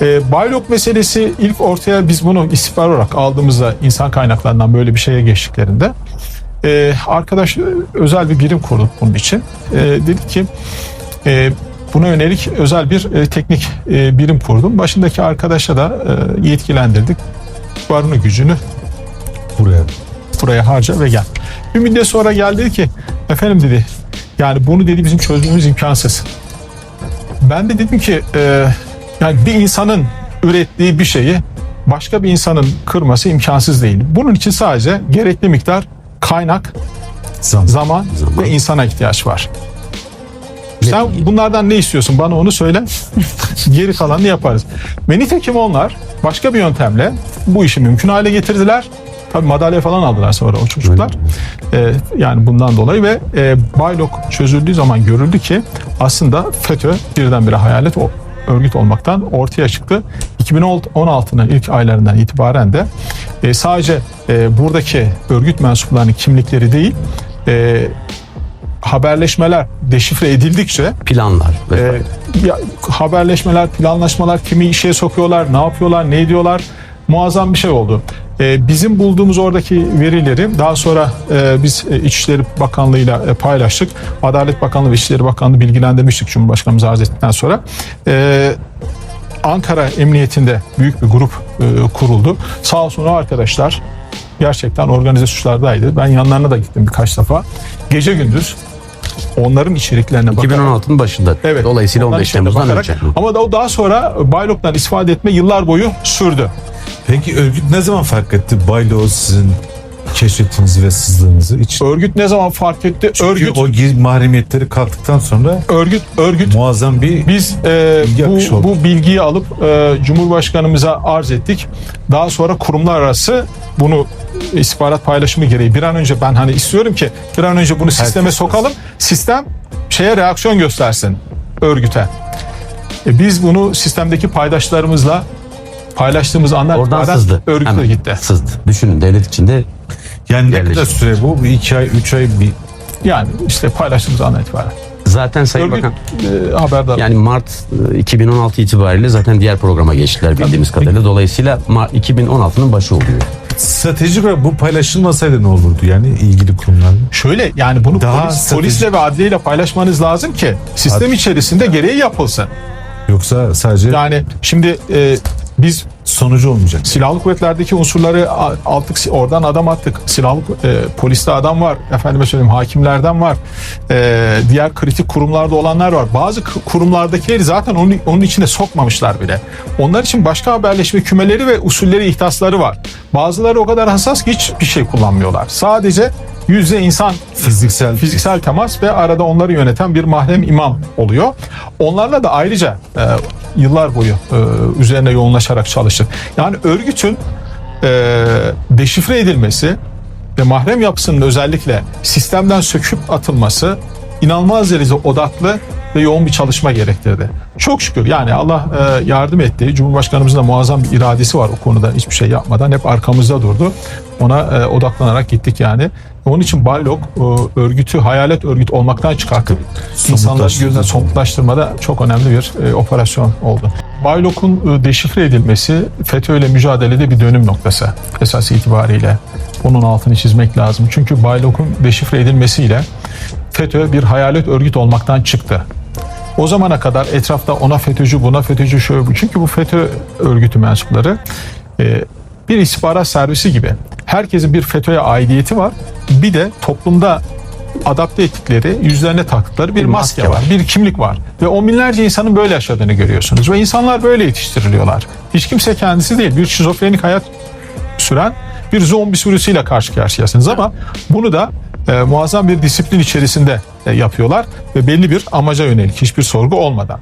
E, Baylok meselesi ilk ortaya biz bunu istihbar olarak aldığımızda insan kaynaklarından böyle bir şeye geçtiklerinde e, arkadaş özel bir birim kurdu bunun için. E, dedi ki e, buna yönelik özel bir e, teknik e, birim kurdum. Başındaki arkadaşa da e, yetkilendirdik. Varını gücünü Buraya. buraya harca ve gel. Bir müddet sonra geldi ki efendim dedi yani bunu dedi bizim çözmemiz imkansız. Ben de dedim ki e, yani bir insanın ürettiği bir şeyi başka bir insanın kırması imkansız değil. Bunun için sadece gerekli miktar kaynak, Zam. zaman, Zaman. ve insana ihtiyaç var. Sen bunlardan ne istiyorsun? Bana onu söyle. Geri kalanını yaparız. Ve nitekim onlar başka bir yöntemle bu işi mümkün hale getirdiler. Tabii madalya falan aldılar sonra o çocuklar. Ee, yani bundan dolayı ve e, Baylok çözüldüğü zaman görüldü ki aslında FETÖ birdenbire hayalet o örgüt olmaktan ortaya çıktı. 2016'nın ilk aylarından itibaren de e, sadece e, buradaki örgüt mensuplarının kimlikleri değil, e, haberleşmeler deşifre edildikçe Planlar. e, ya, haberleşmeler, planlaşmalar kimi işe sokuyorlar, ne yapıyorlar, ne ediyorlar muazzam bir şey oldu. E, bizim bulduğumuz oradaki verileri daha sonra e, biz e, İçişleri Bakanlığı'yla e, paylaştık. Adalet Bakanlığı ve İçişleri Bakanlığı bilgilendirmiştik Cumhurbaşkanımız arz ettikten sonra. E, Ankara Emniyetinde büyük bir grup kuruldu. Sağ olsun o arkadaşlar gerçekten organize suçlardaydı. Ben yanlarına da gittim birkaç defa. Gece gündüz onların içeriklerine bakarak 2016'nın başında. Evet. Dolayısıyla Ondan 15 içeride Temmuz'dan bakarak- önce. Ama da o daha sonra Baylok'tan istifade etme yıllar boyu sürdü. Peki örgüt ne zaman fark etti Baylo sizin keşfettiğinizi ve sızdığınızı? Hiç Örgüt ne zaman fark etti? Çünkü örgüt, o giz- mahremiyetleri kalktıktan sonra örgüt, örgüt. muazzam bir Biz e, Bilgi akışı bu, oldu. bu bilgiyi alıp e, Cumhurbaşkanımıza arz ettik. Daha sonra kurumlar arası bunu istihbarat paylaşımı gereği bir an önce ben hani istiyorum ki bir an önce bunu sisteme Herkes sokalım. Sistem şeye reaksiyon göstersin örgüte. E, biz bunu sistemdeki paydaşlarımızla paylaştığımız andan Oradan sızdı. örgüte Hemen gitti. Sızdı. Düşünün devlet içinde yani ne Yerleşim. kadar süre bu? Bir iki ay, üç ay bir Yani işte paylaştığımız andan itibaren. zaten Sayın Örgüt Bakan e, haberdar. yani Mart e, 2016 itibariyle zaten diğer programa geçtiler bildiğimiz kadarıyla. Dolayısıyla Mart 2016'nın başı oluyor. stratejik olarak bu paylaşılmasaydı ne olurdu yani ilgili kurumlarla? Şöyle yani bunu Daha polis, stratejik- polisle ve adliyeyle paylaşmanız lazım ki sistem içerisinde gereği yapılsın. Yoksa sadece Yani şimdi e, biz sonucu olmayacak. silahlı kuvvetlerdeki unsurları aldık oradan adam attık. Silahlı e, poliste adam var. Efendime söyleyeyim hakimlerden var. E, diğer kritik kurumlarda olanlar var. Bazı kurumlardakileri zaten onun, onun içine sokmamışlar bile. Onlar için başka haberleşme kümeleri ve usulleri, ihtasları var. Bazıları o kadar hassas ki hiçbir şey kullanmıyorlar. Sadece yüzde insan Fiziksel fiziksel temas ve arada onları yöneten bir mahrem imam oluyor. Onlarla da ayrıca e, yıllar boyu e, üzerine yoğunlaşarak çalıştık. Yani örgütün e, deşifre edilmesi ve mahrem yapısının özellikle sistemden söküp atılması inanılmaz derecede odaklı ve yoğun bir çalışma gerektirdi. Çok şükür yani Allah e, yardım etti. Cumhurbaşkanımızın da muazzam bir iradesi var o konuda hiçbir şey yapmadan hep arkamızda durdu. Ona e, odaklanarak gittik yani. Onun için Baylok e, örgütü hayalet örgüt olmaktan çıkartıp Somutlaştırma. gözüne somutlaştırmada çok önemli bir e, operasyon oldu. Baylok'un e, deşifre edilmesi FETÖ ile mücadelede bir dönüm noktası esas itibariyle. Onun altını çizmek lazım. Çünkü Baylok'un deşifre edilmesiyle FETÖ bir hayalet örgüt olmaktan çıktı. O zamana kadar etrafta ona FETÖ'cü, buna FETÖ'cü, şöyle. Çünkü bu FETÖ örgütü mensupları e, bir istihbarat servisi gibi. Herkesin bir FETÖ'ye aidiyeti var. Bir de toplumda adapte ettikleri, yüzlerine taktıkları bir, Bir maske, maske var. var. bir kimlik var. Ve on binlerce insanın böyle yaşadığını görüyorsunuz. Ve insanlar böyle yetiştiriliyorlar. Hiç kimse kendisi değil. Bir şizofrenik hayat süren bir zombi sürüsüyle karşı karşıyasınız ama bunu da e, muazzam bir disiplin içerisinde e, yapıyorlar ve belli bir amaca yönelik hiçbir sorgu olmadan.